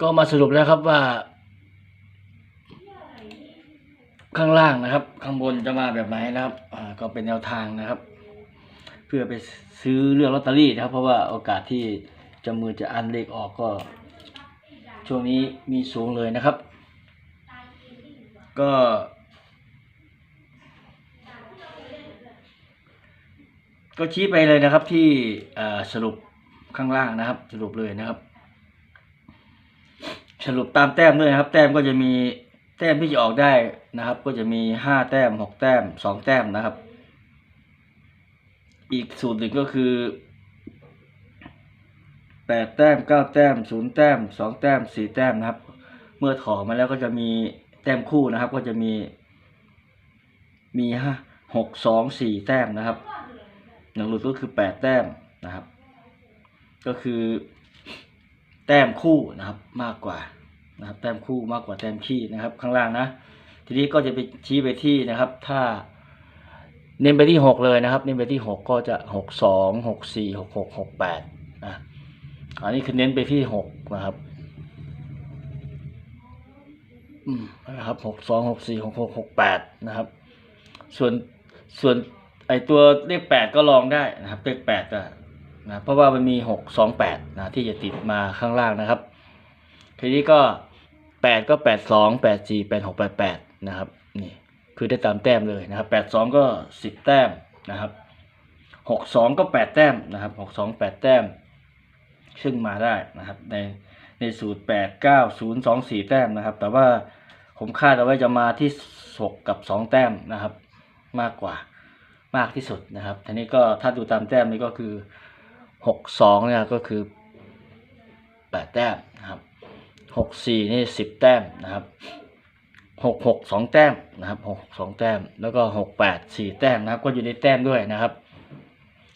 ก็มาสรุปแล้วครับว่า ข้างล่างนะครับ ข้างบนจะมาแบบไหนนะครับก็เป็นแนวทางนะครับ เพื่อไปซื้อเลือกลอตเตอรี่นะครับ เพราะว่าโอกาสที่จะมือจะอันเลขออกก็ ช่วงนี้มีสูงเลยนะครับ ก็ก็ชี้ไปเลยนะครับที่สรุป ข้างล่างนะครับ สรุปเลยนะครับ สรุปตามแต้มด้วยนะครับ แต้มก็จะมีแต้มที่จะออกได้นะครับ ก็จะมีห้าแต้มหกแต้มสองแต้มนะครับ อีกสูตรหนึ่งก็คือแปดแต้มเก้าแต้มศูนย์แต้มสองแต้มสี่แต้มนะครับ เมื่อถอมาแล้วก็จะมีแต้มคู่นะครับ ก็จะมี มีห้าหกสองสี่แต้มนะครับหนึ่งหลุดก็คือแปดแต้มนะครับ ก็คือแต้มคู่นะครับมากกว่านะครับแต้มคู่มากกว่าแต้มขี้นะครับ ข้างล่างนะ ทีนี้ก็จะไปชี้ไปที่นะครับ ถ้าเน้นไปที่หกเลยนะครับ เน้นไปที่หกก็จะหกสองหกสี่หกหกหกแปดนะอันนี้คือเน้นไปที่หกนะครับอืมนะครับหกสองหกสี่หกหกหกแปดนะครับ ส่วนส่วนไอตัวเลขแปดก็ลองได้นะครับเลขแปดก็ นะเพราะว่ามันมีหกสองแปดนะที่จะติดมาข้างล่างนะครับ ทีนี้ก็แปดก็แปดสองแปดสี่แปดหกแปดแปดนะครับนี่คือได้ตามแต้มเลยนะครับแปดสองก็สิบแต้มนะครับหกสองก็แปดแต้มนะครับหกสองแต้ม ซึ่งมาได้นะครับในในสูตรแปดเก้าศูนย์สองสี่แต้มนะครับ แต่ว่าผมคาดเอาไว้จะมาที่หกกับสองแต้มนะครับ มากกว่ามากที่สุดนะครับทีนี้ก็ถ้าดูตามแต้มนี่ก็คือ หกสองเนี่ยก็คือแปดแต้มนะครับหกสี่นี่สิบแต้มนะครับหกหกสองแต้มนะครับหกสองแต้ม แล้วก็หกแปดสี่แต้มนะครับ ก็อยู่ในแต้มด้วยนะครับ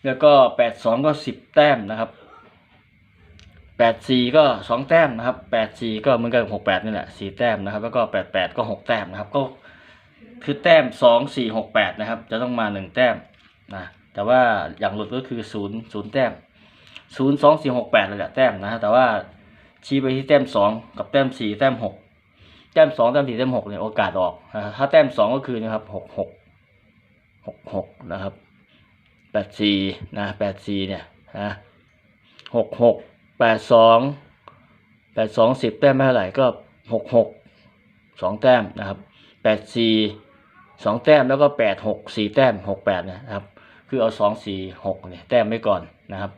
แล้วก็แปดสองก็สิบแต้มนะครับแปดสี่ก็สองแต้มนะครับแปดสี่ก็เหมือนกันหกแปดนี่แหละสี่แต้มนะครับ แล้วก็แปดแปดก็หกแต้มนะครับ ก็คือแต้มสองสี่หกแปดนะครับ จะต้องมาหนึ่งแต้มนะแต่ว่าอย่างหลุดก็คือศูนย์ศูนย์แต้ม ศูนย์สองสี่หกแปดเลยแหละแต้มนะฮะแต่ว่าชี้ไปที่แต้มสองกับแต้มสี่แต้มหกแต้มสองแต้มสี่แต้มหกเนี่ยโอกาสออกนะถ้าแต้มสองก็คือนะครับหกหกหกหกนะครับแปดสี่นะแปดสี่เนี่ยนะหกหกแปดสองแปดสองสิบแต้มไม่เท่าไหร่ก็หกหกสองแต้มนะครับแปดสี่สองแต้มแล้วก็แปดหกสี่แต้มหกแปดนะครับ คือเอาสองสี่หกเนี่ยแต้มไว้ก่อนนะครับ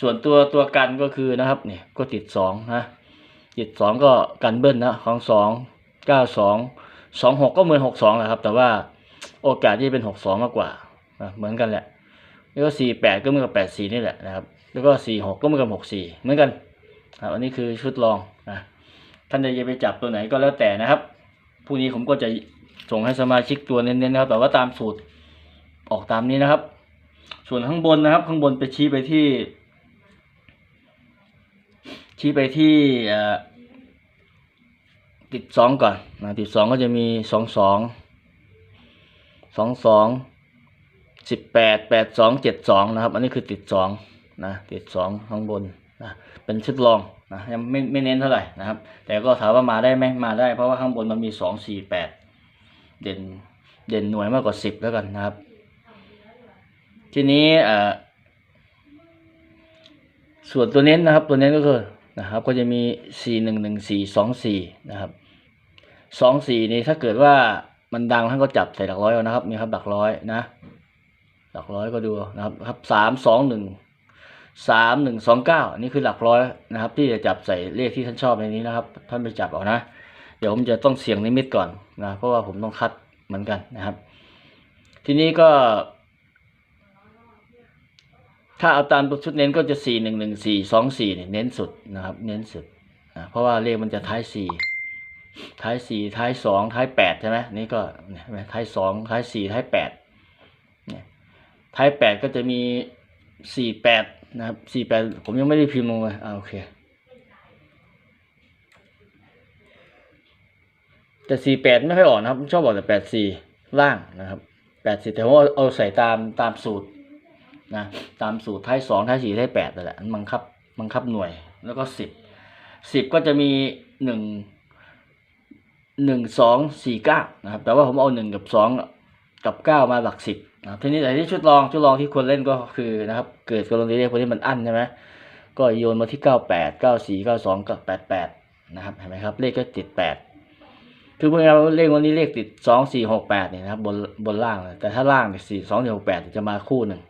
ส่วนตัวตัวกันก็คือนะครับเนี่ยก็ติดสองนะติดสองก็กันเบิ้ลนะของสองเก้าสองสองหกก็เหมือนหกสองแหละครับ แต่ว่าโอกาสที่เป็นหกสองมากกว่านะเหมือนกันแหละแล้วก็สี่แปดก็เหมือนกับแปดสี่นี่แหละนะครับ แล้วก็สี่หกก็เหมือนกับหกสี่เหมือนกันครับอันนี้คือชุดลองนะท่านจะไปจับตัวไหนก็แล้วแต่นะครับพรุ่งนี้ผมก็จะส่งให้สมาชิกตัวเน้นๆนะครับ แต่ว่าตามสูตรออกตามนี้นะครับ ส่วนข้างบนนะครับ ข้างบนไปชี้ไปที่ ชี้ไปที่ติดสองก่อนนะติดสองก็จะมีสองสองสองสองสิบแปดแปดสองเจ็ดสองนะครับ อันนี้คือติดสองนะติดสองข้างบนนะเป็นชุดรองนะยังไม่ไม่เน้นเท่าไหร่นะครับ แต่ก็ถามว่ามาได้ไหมมาได้เพราะว่าข้างบนมันมีสองสี่แปดเด่นเด่นหน่วยมากกว่าสิบแล้วกันนะครับ ทีนี้ส่วนตัวเน้นนะครับ ตัวเน้นก็คือ นะครับก็จะมีสี่หนึ่งหนึ่งสี่สองสี่นะครับสองสี่นี่ถ้าเกิดว่ามันดังท่านก็จับใส่หลักร้อยนะครับนี่ครับหลักร้อยนะ หลักร้อยก็ดูนะครับครับสามสองหนึ่งสามหนึ่งสองเก้านี่คือหลักร้อยนะครับ ที่จะจับใส่เลขที่ท่านชอบในนี้นะครับ ท่านไปจับเอานะ เดี๋ยวผมจะต้องเสี่ยงนิมิตก่อนนะเพราะว่าผมต้องคัดเหมือนกันนะครับ ทีนี้ก็ ถ้าเอาตามชุดเน้นก็จะสี่หนึ่งหนึ่งสี่สองสี่เนี่ยเน้นสุดนะครับ เน้นสุดนะเพราะว่าเลขมันจะท้ายสี่ท้ายสี่ท้ายสองท้ายแปดใช่ไหมนี่ก็ท้ายสองท้ายสี่ท้ายแปดเนี่ยท้ายแปดก็จะมีสี่แปดนะครับสี่แปดผมยังไม่ได้พิมพ์ลงเลยอ่าโอเคแต่สี่แปดไม่ค่อยออกนะครับชอบบอกแต่แปดสี่ล่างนะครับแปดสี่แต่ว่าเอาใส่ตามตามสูตร นะตามสูตรท้ายสองท้ายสี่ท้ายแปดนั่นแหละมันบังคับบังคับหน่วยแล้วก็สิบสิบก็จะมีหนึ่งหนึ่งสองสี่เก้านะครับ แต่ว่าผมเอาหนึ่งกับสองกับเก้ามาหลักสิบนะครับทีนี้แต่ที่ชุดรองชุดรองที่ควรเล่นก็คือนะครับ เกิดกรณีเลขพวกนี้มันอั้นใช่ไหมก็โยนมาที่เก้าแปดเก้าสี่เก้าสองกับแปดแปดนะครับเห็นไหมครับ เลขก็ติดแปดคือพวกเราเลขวันนี้เลขติดสองสี่หกแปดเนี่ยนะครับบนบนล่างแต่ถ้าล่างเนี่ยสี่สองสี่หกแปดจะมาคู่หนึ่ง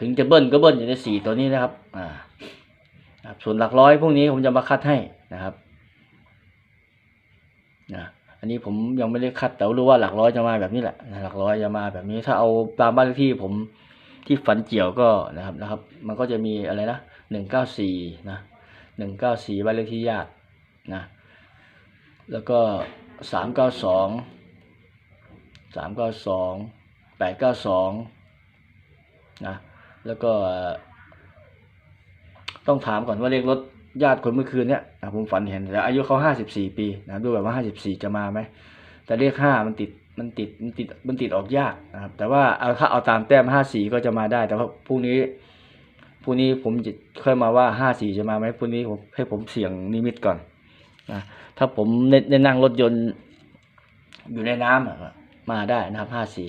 ถึงจะเบิ้ลก็เบิ้ลอยู่ในสี่ตัวนี้นะครับ อ่าครับส่วนหลักร้อยพวกนี้ผมจะมาคัดให้นะครับนะอันนี้ผมยังไม่ได้คัดแต่รู้ว่าหลักร้อยจะมาแบบนี้แหละหลักร้อยจะมาแบบนี้ ถ้าเอาตามบ้านเลขที่ผมที่ฝันเกี่ยวก็นะครับนะครับ มันก็จะมีอะไรนะหนึ่งเก้าสี่นะหนึ่งเก้าสี่บ้านเลขที่ญาตินะแล้วก็สามเก้าสองสามเก้าสองแปดเก้าสองนะ แล้วก็ ต้องถามก่อนว่าเลขรถญาติคนเมื่อคืนเนี้ยผมฝันเห็นแต่อายุเขาห้าสิบสี่ปีนะดูแบบว่าห้าสิบสี่จะมาไหมแต่เลขห้ามันติดมันติดมันติดมันติดออกยากนะครับ แต่ว่าเอาถ้าเอาตามแต้มห้าสี่ก็จะมาได้ แต่ว่าพรุ่งนี้พรุ่งนี้ผมจะค่อยมาว่าห้าสี่จะมาไหมพรุ่งนี้ผมให้ผมเสี่ยงนิมิตก่อนนะถ้าผมได้ได้นั่งรถยนต์อยู่ในน้ำมาได้นะครับห้าสี่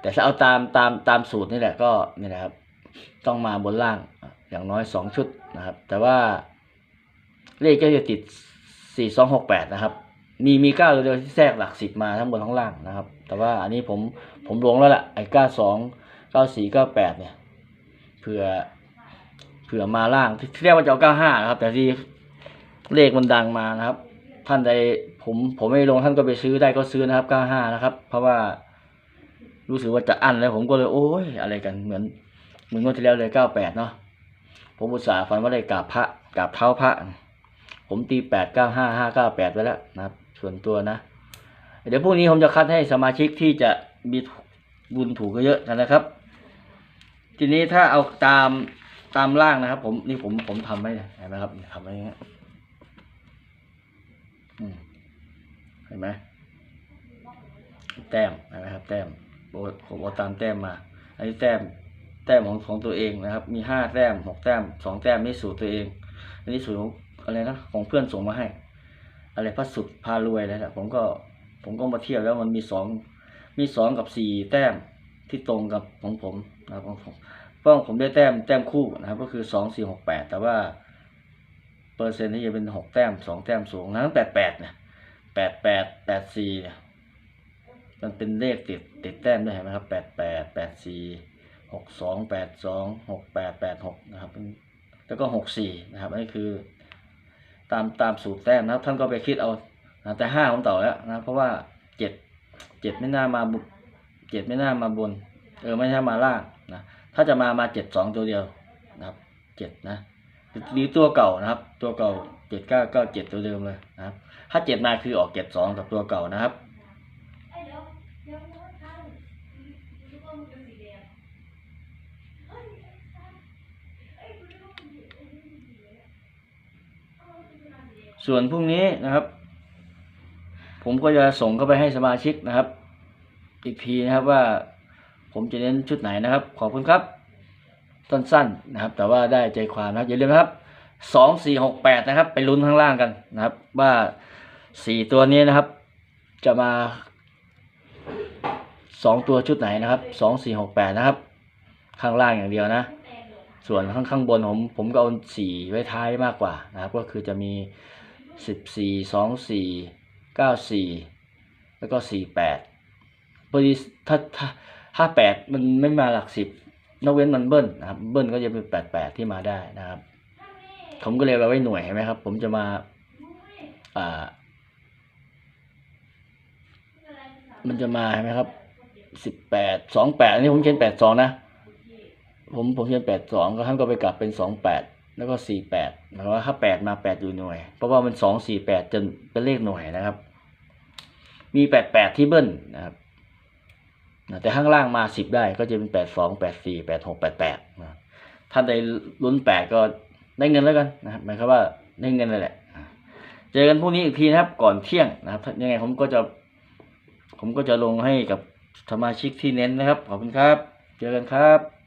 แต่ถ้าเอาตามตามตามสูตรนี่แหละก็นี่แหละครับ ต้องมาบนล่างอย่างน้อยสองชุดนะครับ แต่ว่าเลขก็จะติดสี่สองหกแปดนะครับ มีมีเก้าตัวเดียวที่แทรกหลักสิบมาทั้งบนทั้งล่างนะครับ แต่ว่าอันนี้ผมผมลงแล้วล่ะไอ้เก้าสองเก้าสี่เก้าแปดเนี่ยเผื่อเผื่อมาล่างที่เรียกว่าจะเอาเก้าห้านะครับ แต่ที่เลขมันดังมานะครับ ท่านใดผมผมไม่ลงท่านก็ไปซื้อได้ก็ซื้อนะครับเก้าห้านะครับ เพราะว่า รู้สึกว่าจะอั้นแล้วผมก็เลยโอ้ยอะไรกันเหมือนเหมือนงวดที่แล้วเลยเก้าแปดเนาะผมอุตส่าห์ฝันว่าได้กราบพระกราบเท้าพระ ผมตีแปดเก้าห้าห้าเก้าแปดไว้แล้วนะครับ ส่วนตัวนะ เดี๋ยวพรุ่งนี้ผมจะคัดให้สมาชิกที่จะมีบุญถูกเยอะกันนะครับ ทีนี้ถ้าเอาตามตามล่างนะครับ ผมนี่ผมผมทำไว้เห็นไหมครับทำไว้อย่างเงี้ยเห็นไหมแต้มเห็นไหมครับแต้ม ผมเอาตามแต้มมา อันนี้แต้มแต้มของของตัวเองนะครับ มีห้าแต้มหกแต้มสองแต้มนี่สูตรตัวเอง อันนี้สูตรของอะไรนะของเพื่อนส่งมาให้ อะไรพระสุดพารวยอะไรนะผมก็ผมก็มาเทียบแล้วมันมีสองมีสองกับสี่แต้มที่ตรงกับของผมนะครับของผมเพราะของผมได้แต้มแต้มคู่นะครับ ก็คือสองสี่หกแปดแต่ว่าเปอร์เซ็นต์ที่จะเป็นหกแต้มสองแต้มสูงนั้นแปดแปดเนี่ยแปดแปดแปดสี่เนี่ย มันเป็นเลขติดติดแต้มด้วยเห็นไหมครับแปดแปดแปดสี่หกสองแปดสองหกแปดแปดหกนะครับแล้วก็หกสี่นะครับอันนี้คือ ตามตามสูตรแต้มนะครับ ท่านก็ไปคิดเอานะแต่ห้าผมต่อแล้วนะเพราะว่าเจ็ดเจ็ดไม่น่ามาบุเจ็ดไม่น่ามาบน เออไม่น่ามาล่างนะถ้าจะมามาเจ็ดสองตัวเดียวนะครับเจ็ดนะหรือตัวเก่านะครับ ตัวเก่าเจ็ดเก้าเก้าเจ็ดตัวเดิมเลยนะครับ ถ้าเจ็ดมาคือออกเจ็ดสองกับตัวเก่านะครับ ส่วนพรุ่งนี้นะครับ ผมก็จะส่งเข้าไปให้สมาชิกนะครับ อีกทีนะครับว่าผมจะเน้นชุดไหนนะครับ ขอบคุณครับสั้นๆนะครับ แต่ว่าได้ใจความนะครับอย่าลืมนะครับสองสี่หกแปดนะครับ ไปลุ้นข้างล่างกันนะครับ ว่าสี่ตัวนี้นะครับ จะมาสองตัวชุดไหนนะครับสองสี่หกแปดนะครับ ข้างล่างอย่างเดียวนะ ส่วนข้างข้างบนผมผมก็เอาสี่ไว้ท้ายมากกว่านะครับ ก็คือจะมี สิบสี่สองสี่เก้าสี่แล้วก็สี่แปดพอดีถ้าถ้าถ้าแปดมันไม่มาหลักสิบนอกเว้นมันเบิ้ลนะครับ เบิ้ลก็จะเป็นแปดแปดที่มาได้นะครับ ผมก็เลยเอาไว้หน่วยเห็นไหมครับ ผมจะมาอ่ามันจะมาเห็นไหมครับสิบแปดสองแปดอันนี้ผมเขียนแปดสองนะ ผมผมเขียนแปดสองก็ท่านก็ไปกลับเป็นสองแปด แล้วก็สี่แปดหมายว่าถ้าแปดมาแปดอยู่หน่วย เพราะว่ามันสองสี่แปดจนเป็นเลขหน่วยนะครับ มีแปดแปดที่เบิ้ลนะครับแต่ข้างล่างมาสิบได้ก็จะเป็นแปดสองแปดสี่แปดหกแปดแปดนะท่านใดลุ้นแปดก็ได้เงินแล้วกันนะครับหมายความว่าได้เงินเลยแหละ เจอกันพรุ่งนี้อีกทีนะครับ ก่อนเที่ยงนะครับยังไงผมก็จะ ผมก็จะลงให้กับสมาชิกที่เน้นนะครับ ขอบคุณครับ เจอกันครับ